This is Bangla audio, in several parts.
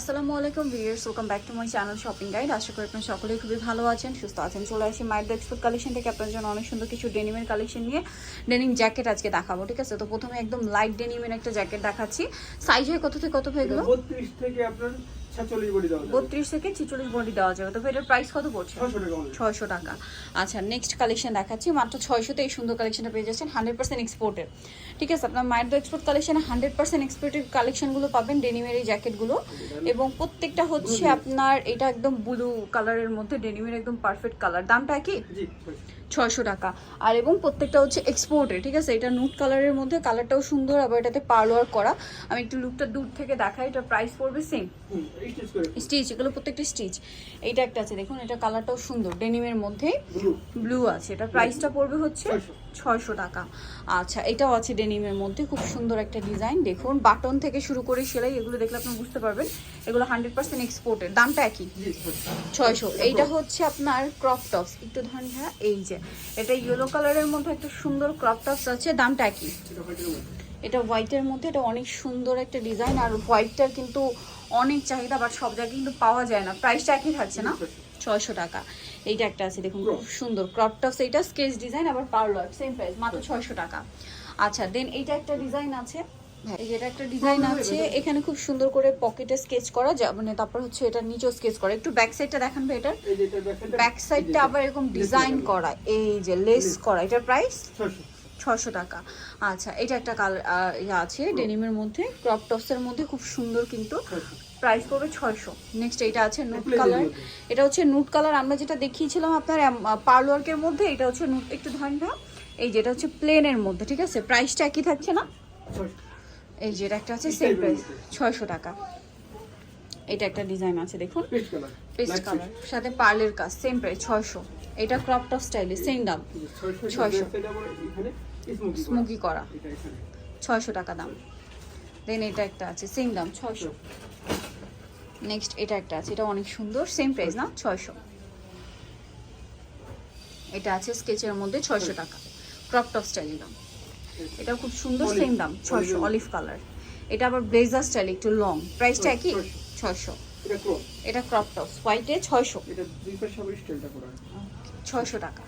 আসসালামু আলাইকুম viewers welcome back to my channel shopping guide আশা করি আপনারা সকলেই খুবই ভালো আছেন, সুস্থ আছেন। চলে আসি মায়ের এক্সপোর্ট কালেকশন থেকে। আপনার জন্য অনেক সুন্দর কিছু ডেনিমের কালেকশন নিয়ে। ডেনিম জ্যাকেট আজকে দেখাবো, ঠিক আছে? তো প্রথমে একদম লাইট ডেনিমের একটা জ্যাকেট দেখাচ্ছি। সাইজ হয় কত থেকে কত ভাই এগুলো? বত্রিশ থেকে আপনার বত্রিশ থেকে ছিচল্লিশ বডি দেওয়া যাবে। তো ভাই এটার প্রাইস কত পড়ছে? ছয়শো টাকা আচ্ছা নেক্সট কালেকশন দেখাচ্ছি। মাত্র ছয়শোতে এই সুন্দর কালেকশনটা পেয়ে যাচ্ছেন। হান্ড্রেড পার্সেন্ট এক্সপোর্টের ঠিক আছে আপনার মায়ের দো এক্সপোর্ট কালেকশনে হান্ড্রেড পার্সেন্ট এক্সপোর্টের কালেকশনগুলো পাবেন ডেনিমের এই জ্যাকেটগুলো এবং প্রত্যেকটা হচ্ছে আপনার এটা একদম ব্লু কালারের মধ্যে ডেনিমের একদম পারফেক্ট কালার দামটা জি ছয়শো। টাকা। আর এবং প্রত্যেকটা হচ্ছে এক্সপোর্টের ঠিক আছে এটা নুট কালারের মধ্যে কালারটাও সুন্দর আবার এটাতে পার্লোয়ার করা। আমি একটু লুকটা দূর থেকে দেখাই এটা প্রাইস পড়বে সেম স্টিচ এগুলো প্রত্যেকটা স্টিচ এইটা একটা আছে দেখুন এটা কালারটাও সুন্দর। ডেনিমের মধ্যে ব্লু আছে। এটা প্রাইসটা পড়বে হচ্ছে ছয়শো। টাকা। আচ্ছা এটাও আছে ডেনিমের মধ্যে। খুব সুন্দর একটা ডিজাইন দেখুন বাটন থেকে শুরু করে সেলাই এগুলো দেখলে আপনি বুঝতে পারবেন। এগুলো হান্ড্রেড পার্সেন্ট এক্সপোর্টের দামটা একই। ছয়শো। এইটা হচ্ছে আপনার ক্রপ টপস একটু ধরেন হ্যাঁ এই যে। এটা ইয়েলো কালারের মধ্যে একটা সুন্দর ক্রপ টপস আছে। দামটা একই। এটা হোয়াইটের মধ্যে। এটা অনেক সুন্দর একটা ডিজাইন আর হোয়াইটটার কিন্তু অনেক চাহিদা বাট সব জায়গায় কিন্তু পাওয়া যায় না। প্রাইসটা একই থাকছে না? ছয়শো টাকা। এইটা একটা আছে দেখুন খুব সুন্দর। ক্রপ টপস এইটা স্কেচ ডিজাইন আবার পার্লার সেম প্রাইস মাত্র ছয়শো টাকা। আচ্ছা দেন এইটা একটা ডিজাইন আছে। এই যে এটা একটা ডিজাইন আছে এখানে খুব সুন্দর করে পকেটে স্কেচ করা যা মানে তারপর হচ্ছে এটা নিচেও স্কেচ করা। একটু ব্যাক সাইডটা দেখান ভাই এটার ব্যাক সাইডটা আবার এরকম ডিজাইন করা এই যে লেস করা এটার প্রাইস ছশো টাকা। আচ্ছা এটা একটা কালার ইয়ে আছে ডেনিমের মধ্যে ক্রপ টপসের মধ্যে খুব সুন্দর কিন্তু প্রাইস পড়বে ছয়শো। নেক্সট এটা আছে নুট কালার এটা হচ্ছে নুট কালার আমরা যেটা দেখিয়েছিলাম আপনার পার্ল ওয়ার্কের মধ্যে এটা হচ্ছে নুট একটু ধরেন না এই যেটা হচ্ছে প্লেনের মধ্যে ঠিক আছে? প্রাইসটা একই থাকছে না? এই যেটা একটা আছে সেম প্রাইস ছয়শো টাকা। এটা একটা ডিজাইন আছে দেখুন। পেস্ট কালার সাথে পার্লের কাজ সেম প্রাইস ছয়শো। এটা ক্রপ টপ স্টাইলে সেম দাম। ছয়শো স্মোকি স্মোকি করা। ছয়শো টাকা দাম। দেন এটা একটা আছে সেম দাম ছয়শো। নেক্সট এটা একটা আছে এটা অনেক সুন্দর সেম প্রাইস না? ছয়শো। এটা আছে স্কেচের মধ্যে ছয়শো টাকা। ক্রপ টপ স্টাইল দাম। এটা খুব সুন্দর সেম দাম ছয়শো অলিভ কালার এটা আবার ব্লেজার স্টাইল একটু লং প্রাইসটা একই? ছয়শো। এটা ক্রপ এটা টপ হোয়াইটে ছয়শো। ছয়শো টাকা।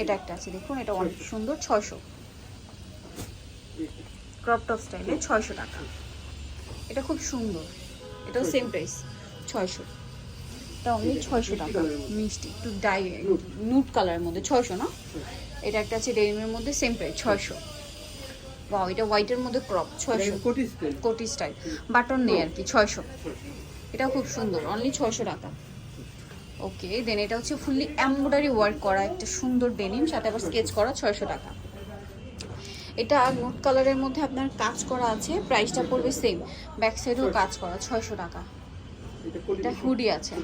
এটা একটা আছে দেখুন এটা অনেক সুন্দর ছয়শো। ক্রপ টপ স্টাইলে ছয়শো টাকা। এটা খুব সুন্দর। এটাও সেম প্রাইস ছয়শো। এটা অনলি ছয়শো টাকা। মিষ্টি একটু ডাই নুট। কালারের মধ্যে ছয়শো না? এটা একটা আছে ডেনিমের মধ্যে সেম প্রাইস ছয়শো। বাও এটা হোয়াইটের মধ্যে ক্রপ ছয়শো। কোটি স্টাইল বাটন নেই আর কি ছয়শো। এটা খুব সুন্দর অনলি ছয়শো টাকা। ওকে দেন এটা হচ্ছে ফুললি এমব্রয়ডারি ওয়ার্ক করা একটা সুন্দর ডেনিম সাথে আবার স্কেচ করা ছয়শো টাকা। এটা নোট কালারের মধ্যে আপনার কাজ করা আছে প্রাইসটা পড়বে সেম ব্যাক সাইডেও কাজ করা ছয়শো টাকা। এটা হুডি আছে।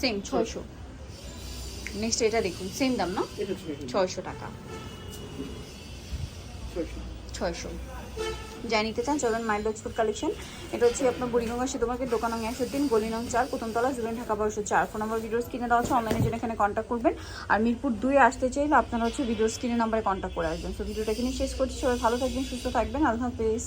সেম ছয়শো। নেক্সট এটা দেখুন সেম দাম না? ছয়শো। টাকা। ছয়শো। যাই নিতে চান, চলেন মাইল্ড এক্সপোর্ট কালেকশন এটা হচ্ছে আপনার বুড়িগঙ্গা সেতু মার্কেট দোকান নং একশো তিন গলি নং চার প্রথমতলা জুবেন ঢাকা, বারোশো চার। ফোন নম্বর ভিডিও স্ক্রিনে দেওয়া আছে অনলাইনে জন্য এখানে কন্ট্যাক্ট করবেন। আর মিরপুর দুই আসতে চাইলে আপনারা হচ্ছে ভিডিও স্ক্রিনের নাম্বারে কন্ট্যাক্ট করে আসবেন। তো ভিডিওটা এখানে শেষ করছি। সবাই ভালো থাকবেন, সুস্থ থাকবেন। আল্লাহ হাফেজ।